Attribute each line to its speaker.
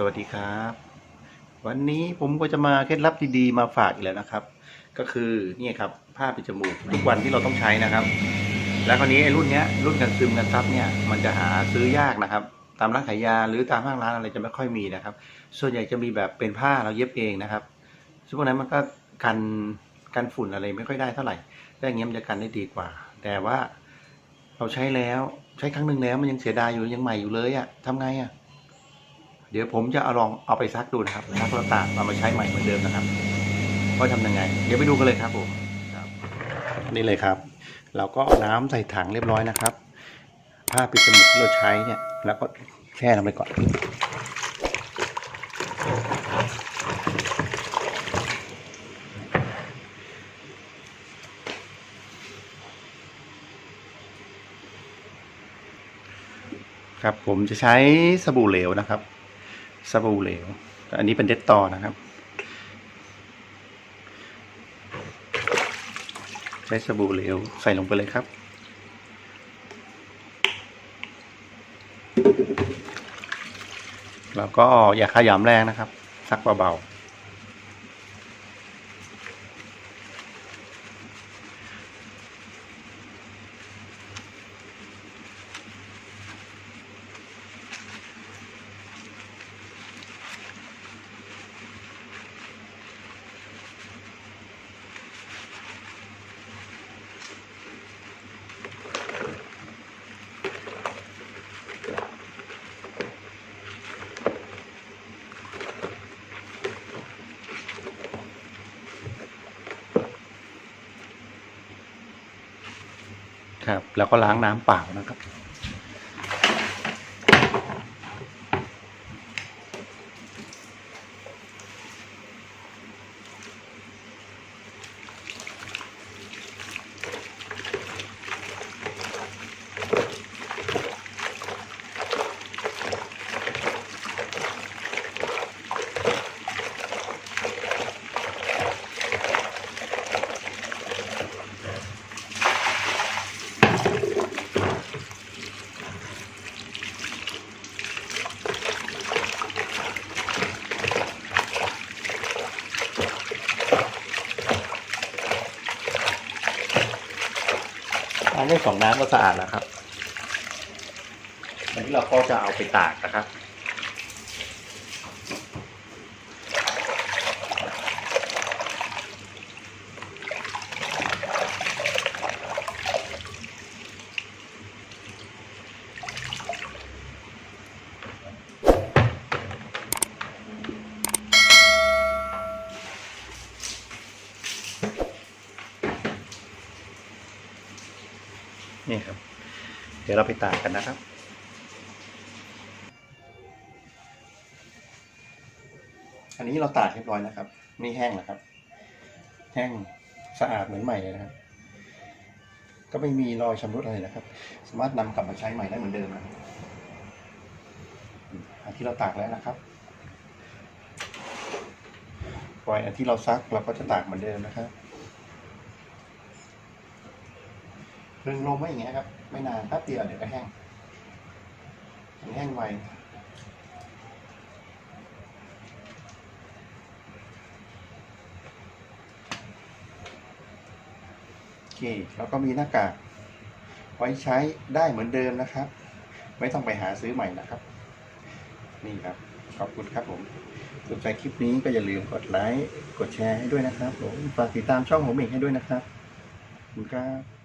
Speaker 1: สวัสดีครับ วันนี้ผมก็จะมาเคล็ดลับดีๆมาฝากอีกแล้วนะครับ ก็คือนี่ครับผ้าปิดจมูกทุกวันที่เราต้องใช้นะครับ แล้วคราวนี้ไอ้รุ่นเนี้ยรุ่นกันซึมกันซับเนี่ยมันจะหาซื้อยากนะครับ ตามร้านขายยาหรือตามห้างร้านอะไรจะไม่ค่อยมีนะครับ ส่วนใหญ่จะมีแบบเป็นผ้าเราเย็บเองนะครับซึ่งพวกนั้นมันก็กันกันฝุ่นอะไรไม่ค่อยได้เท่าไหร่แต่อย่างเงี้ยมันจะกันได้ดีกว่า แต่ว่าเราใช้แล้วใช้ครั้งหนึ่งแล้วมันยังเสียดายอยู่ยังใหม่อยู่เลยอะทำไงอะ เดี๋ยวผมจะเอาลองเอาไปซักดูนะครับซักแล้วตากเอามาใช้ใหม่เหมือนเดิมนะครับว่าทำยังไง เดี๋ยวไปดูกันเลยครับผมนี่เลยครับ เราก็เอาน้ำใส่ถังเรียบร้อยนะครับ ผ้าปิดจมูกที่เราใช้เนี่ย แล้วก็แช่ลงไปก่อนครับผมจะใช้สบู่เหลวนะครับ สบู่เหลว อันนี้เป็นเด็ดต่อนะครับ ใช้สบู่เหลวใส่ลงไปเลยครับ แล้วก็อย่าขยำแรงนะครับ ซักเบาๆ ครับ แล้วก็ล้างน้ำเปล่านะครับ ล้างได้สองน้ำก็สะอาดแล้วครับวันนี้เราก็จะเอาไปตากนะครับ นี่ครับ เดี๋ยวเราไปตากกันนะครับอันนี้เราตากเรียบร้อยนะครับ นี่แห้งแล้วครับ แห้งสะอาดเหมือนใหม่เลยนะครับ ก็ไม่มีรอยชำรุดอะไรนะครับ สามารถนำกลับมาใช้ใหม่ได้เหมือนเดิมนะอันที่เราตากแล้วนะครับปล่อยอันที่เราซักเราก็จะตากเหมือนเดิมนะครับ รึงลมไว้อย่างเงี้ยครับ ไม่นานแป๊บเดียวเดี๋ยวก็แห้งมันแห้งไวโอเคแล้วก็มีหน้ากากไว้ใช้ได้เหมือนเดิมนะครับ ไม่ต้องไปหาซื้อใหม่นะครับ นี่ครับ ขอบคุณครับผมสนใจคลิปนี้ก็อย่าลืมกดไลค์ กดแชร์ให้ด้วยนะครับผม ฝากติดตามช่องผมเองให้ด้วยนะครับขอบคุณครับ